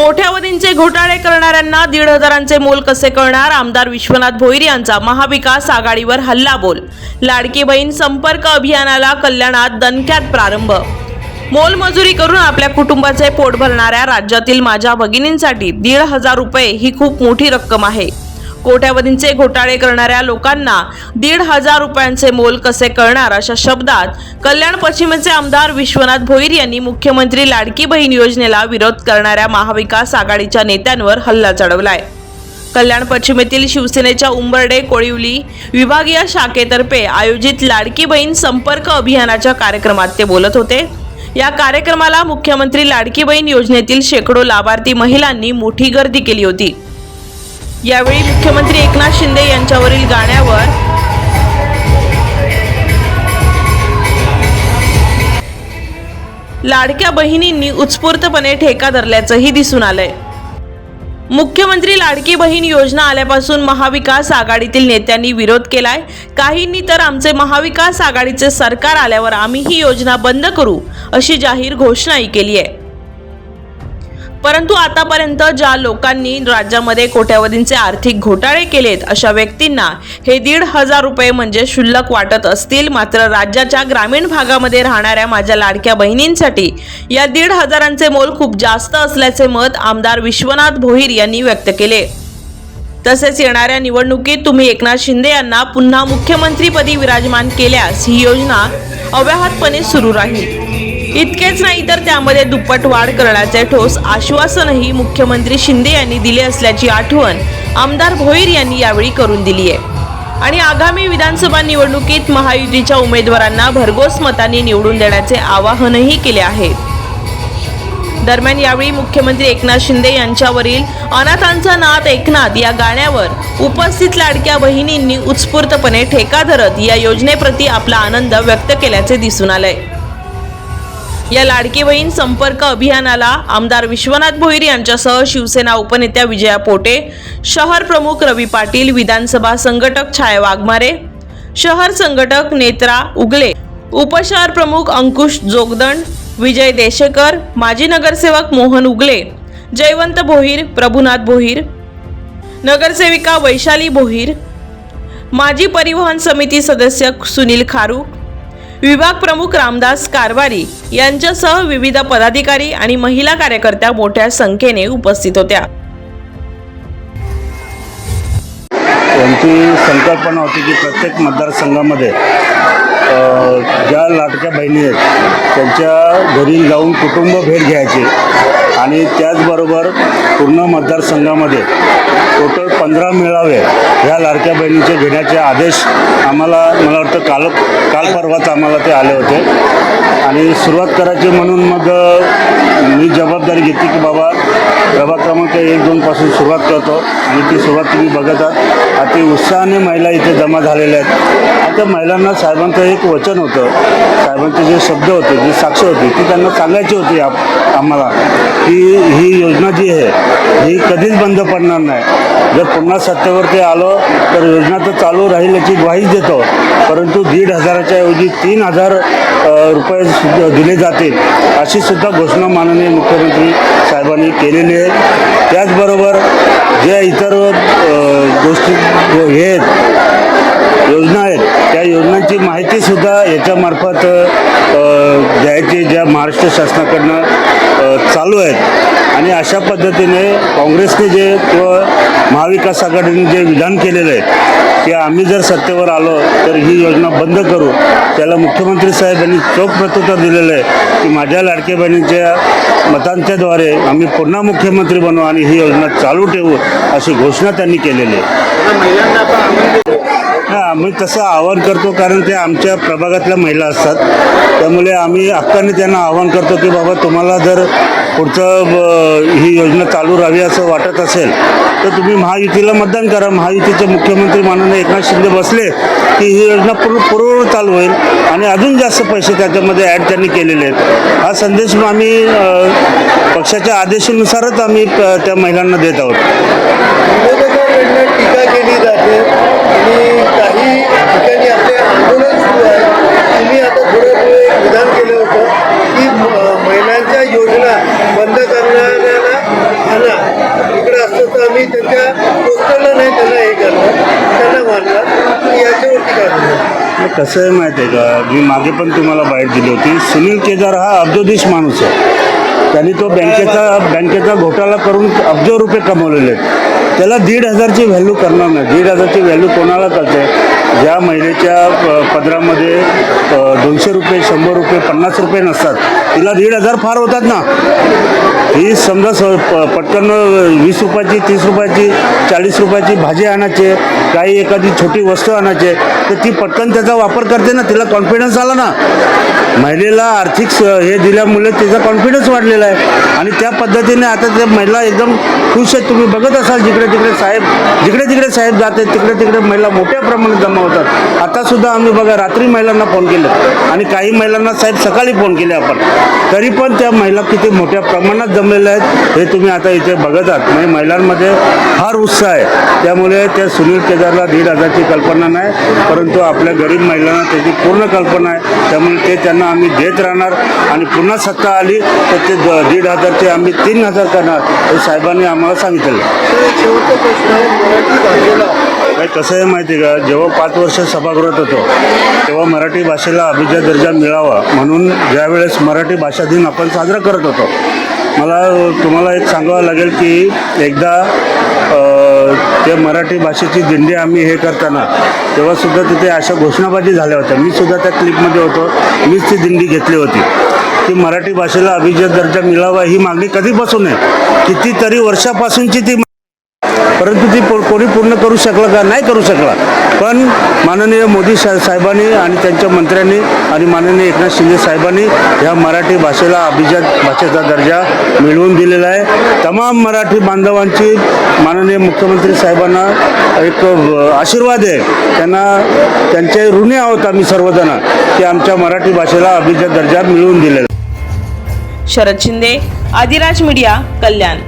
कोठ्यावधींचे घोटाळे करणाऱ्यांना दीड हजारांचे मोल कसे कळणार? आमदार विश्वनाथ भोईर यांचा महाविकास आघाडीवर हल्लाबोल. लाडकी बहीण संपर्क अभियानाला कल्याणात दणक्यात प्रारंभ. मोलमजुरी करून आपल्या कुटुंबाचे पोट भरणाऱ्या राज्यातील माझ्या भगिनींसाठी दीड हजार रुपये ही खूप मोठी रक्कम आहे. कोट्यावधींचे घोटाळे करणाऱ्या लोकांना दीड हजार रुपयांचे मोल कसे कळणार अशा शब्दात कल्याण पश्चिमेचे आमदार विश्वनाथ भोईर यांनी मुख्यमंत्री लाडकी बहीण योजनेला विरोध करणाऱ्या महाविकास आघाडीच्या नेत्यांवर हल्ला चढवलाय. कल्याण पश्चिमेतील शिवसेनेच्या उंबर्डे कोळिवली विभागीय शाखेतर्फे आयोजित लाडकी बहीण संपर्क अभियानाच्या कार्यक्रमात ते बोलत होते. या कार्यक्रमाला मुख्यमंत्री लाडकी बहीण योजनेतील शेकडो लाभार्थी महिलांनी मोठी गर्दी केली होती. यावेळी मुख्यमंत्री एकनाथ शिंदे यांच्यावरील गाण्यावर लाडक्या बहिणींनी उत्स्फूर्तपणे ठेका धरल्याचंही दिसून आलंय. मुख्यमंत्री लाडकी बहीण योजना आल्यापासून महाविकास आघाडीतील नेत्यांनी विरोध केलाय. काहींनी तर आमचे महाविकास आघाडीचे सरकार आल्यावर आम्ही ही योजना बंद करू अशी जाहीर घोषणाही केली आहे परंतु आतापर्यंत ज्या लोकांनी राज्यामध्ये कोट्यावधींचे आर्थिक घोटाळे केलेत अशा व्यक्तींना हे दीड हजार रुपये म्हणजे शुल्लक वाटत असतील. मात्र राज्याच्या ग्रामीण भागामध्ये राहणाऱ्या माझ्या लाडक्या बहिणींसाठी या दीड हजारांचे मोल खूप जास्त असल्याचे मत आमदार विश्वनाथ भोईर यांनी व्यक्त केले. तसेच येणाऱ्या निवडणुकीत तुम्ही एकनाथ शिंदे यांना पुन्हा मुख्यमंत्रीपदी विराजमान केल्यास ही योजना अव्याहतपणे सुरू राहील. इतकेच नाही तर त्यामध्ये दुप्पट वाढ करण्याचे ठोस आश्वासनही मुख्यमंत्री शिंदे यांनी दिले असल्याची आठवण आमदार भोईर यांनी यावेळी करून दिली आहे. आणि आगामी विधानसभा निवडणुकीत महायुतीच्या उमेदवारांना भरघोस मतांनी निवडून देण्याचे आवाहनही केले आहे. दरम्यान यावेळी मुख्यमंत्री एकनाथ शिंदे यांच्यावरील अनाथांचा नाथ एकनाथ या गाण्यावर उपस्थित लाडक्या बहिणींनी उत्स्फूर्तपणे ठेका धरत या योजनेप्रती आपला आनंद व्यक्त केल्याचे दिसून आलंय. या लाडकी बहीण संपर्क अभियानाला आमदार विश्वनाथ भोईर यांच्यासह शिवसेना उपनेत्या विजया पोटे शहर प्रमुख रवी पाटील विधानसभा संघटक छाया वाघमारे शहर संघटक नेत्रा उगले उपशहर प्रमुख अंकुश जोगदंड विजय देशेकर माजी नगरसेवक मोहन उगले जयवंत भोईर प्रभुनाथ भोईर नगरसेविका वैशाली भोईर माजी परिवहन समिती सदस्य सुनील खारूक विभाग प्रमुख रामदास कारवारी यांच्यासह विविध पदाधिकारी आणि महिला कार्यकर्त्या मोठ्या संख्येने उपस्थित होत्या. त्यांची संकल्पना होती की प्रत्येक मतदारसंघामध्ये ज्या लाटक्या बहिणी आहेत त्यांच्या घरी जाऊन कुटुंब भेट घ्यायची आणि त्याचबरोबर पूर्ण मतदारसंघामध्ये टोटल पंधरा मेळावे ह्या लाडक्या बहिणीचे घेण्याचे आदेश आम्हाला मला वाटतं काल काल परवाच आम्हाला ते आले होते. आणि सुरुवात करायची म्हणून मग मी जबाबदारी घेतली की बाबा प्रभाग क्रमांक एक दोनपासून सुरुवात करतो. आणि ती सुरुवात तुम्ही बघत आहात. अति उत्साहाने महिला इथे जमा झालेल्या आहेत. तर महिलांना साहेबांचं एक वचन होतं. साहेबांचे जे शब्द होते जी साक्ष होती ती त्यांना सांगायची होती आप आम्हाला की ही योजना जी आहे ही कधीच बंद पडणार नाही. जर पुन्हा सत्तेवरती आलो तर योजना तर चालू राहील याची ग्वाहीच देतो. परंतु दीड हजाराच्या ऐवजी तीन हजार रुपये सुद्धा दिले जातील अशी सुद्धा घोषणा माननीय मुख्यमंत्री साहेबांनी केलेली आहे. त्याचबरोबर ज्या इतर गोष्टी हे आहेत योजना आहेत. त्या योजनांची माहितीसुद्धा याच्यामार्फत अ, द्यायची ज्या महाराष्ट्र शासनाकडनं चालू आहेत. आणि अशा पद्धतीने काँग्रेसने जे किंवा महाविकास आघाडीने जे विधान केलेलं आहे की आम्ही जर सत्तेवर आलो तर ही योजना बंद करू. त्याला मुख्यमंत्री साहेब यांनी चोख प्रत्युत्तर दिलेलं आहे की माझ्या लाडक्या बहिणीच्या मतांच्याद्वारे आम्ही पुन्हा मुख्यमंत्री बनवू आणि ही योजना चालू ठेवू अशी घोषणा त्यांनी केलेली आहे. आम्ही तसं आवाहन करतो कारण ते आमच्या प्रभागातल्या महिला असतात. त्यामुळे आम्ही हक्काने त्यांना आवाहन करतो की बाबा तुम्हाला जर पुढचं ब- ही योजना चालू राहावी असं वाटत असेल तर तुम्ही महायुतीला मतदान करा. महायुतीचे मुख्यमंत्री माननीय एकनाथ शिंदे बसले की ही योजना पूर्ण पूर्ववत चालू होईल आणि अजून जास्त पैसे त्याच्यामध्ये ॲड त्यांनी केलेले आहेत. हा संदेश आम्ही पक्षाच्या आदेशानुसारच आम्ही त्या महिलांना देत आहोत. टीका केली जाते. म्हणूनच सुरू आहे तुम्ही आता पुढे विधान केलं होतं की महिलांच्या योजना बंद करणाऱ्याला आणा. इकडे असतं तर आम्ही त्यांच्या पोस्टरला नाही त्यांना हे करणार. त्यांना मानला याच्यावरती काय कसं आहे माहिती आहे का? मी मागे पण तुम्हाला बाहेर दिली होती. सुनील केदार हा अब्जोधीश माणूस आहे. त्यांनी तो बँकेचा बँकेचा घोटाळा करून अब्जो रुपये कमवलेले आहेत. त्याला दीड हजारची व्हॅल्यू करणार नाही. दीड हजारची व्हॅल्यू कोणाला करते ज्या महिलेच्या पदरामध्ये दोनशे रुपये शंभर रुपये पन्नास रुपये नसतात. तिला दीड हजार फार होतात ना. ही समजा स प- पटकन वीस रुपयाची तीस रुपयाची चाळीस रुपयाची भाजी आणायची काही एखादी छोटी वस्तू आणायची तर ती पटकन त्याचा वापर करते ना तिला कॉन्फिडन्स आला ना. महिलेला आर्थिक स- हे दिल्यामुळे तिचा कॉन्फिडन्स वाढलेला आहे. आणि त्या पद्धतीने आता ते महिला एकदम खुश आहेत. तुम्ही बघत असाल जिकडे तिकडे साहेब जिकडे तिकडे साहेब जाते तिकडे तिकडे महिला मोठ्या प्रमाणात जमा होतात. आतासुद्धा आम्ही बघा रात्री महिलांना फोन केले. आणि काही महिलांना साहेब सकाळी फोन केले आपण. तरी पण त्या महिला किती मोठ्या प्रमाणात जमलेले आहेत हे तुम्ही आता इथे बघत आहात म्हणजे महिलांमध्ये फार उत्साह आहे. त्यामुळे त्या सुनील केदारला दीड हजारची कल्पना नाही परंतु आपल्या गरीब महिलांना त्याची पूर्ण कल्पना आहे. त्यामुळे ते त्यांना आम्ही देत राहणार आणि पुन्हा सत्ता आली तर ते द- दीड हजारचे आम्ही तीन हजार करणार हे साहेबांनी आम्हाला सांगितलं कसं आहे माहिती आहे का? जेव्हा पाच वर्ष सभागृहात होतो तेव्हा मराठी भाषेला अभिजात दर्जा मिळावा म्हणून ज्यावेळेस मराठी भाषा दिन आपण साजरा करत होतो मला तुम्हाला एक सांगावं लागेल की एकदा ते त्या मराठी भाषेची दिंडी आम्ही हे करताना तेव्हासुद्धा तिथे अशा घोषणाबाजी झाल्या होत्या. मी सुद्धा त्या क्लिपमध्ये होतो. मीच ती दिंडी घेतली होती. की मराठी भाषेला अभिजात दर्जा मिळावा ही मागणी कधीपासून आहे? कितीतरी वर्षापासूनची ती परंतु ती कोणी पूर्ण करू शकलं का? नाही करू शकला. पण माननीय मोदी सा साहेबांनी आणि त्यांच्या मंत्र्यांनी आणि माननीय एकनाथ शिंदे साहेबांनी ह्या मराठी भाषेला अभिजात भाषेचा दर्जा मिळवून दिलेला आहे. तमाम मराठी बांधवांची माननीय मुख्यमंत्री साहेबांना एक आशीर्वाद आहे. त्यांना त्यांचे ऋणी आहोत आम्ही सर्वजण की आमच्या मराठी भाषेला अभिजात दर्जा मिळवून दिलेला आहे. शरद शिंदे आदिराज मीडिया कल्याण.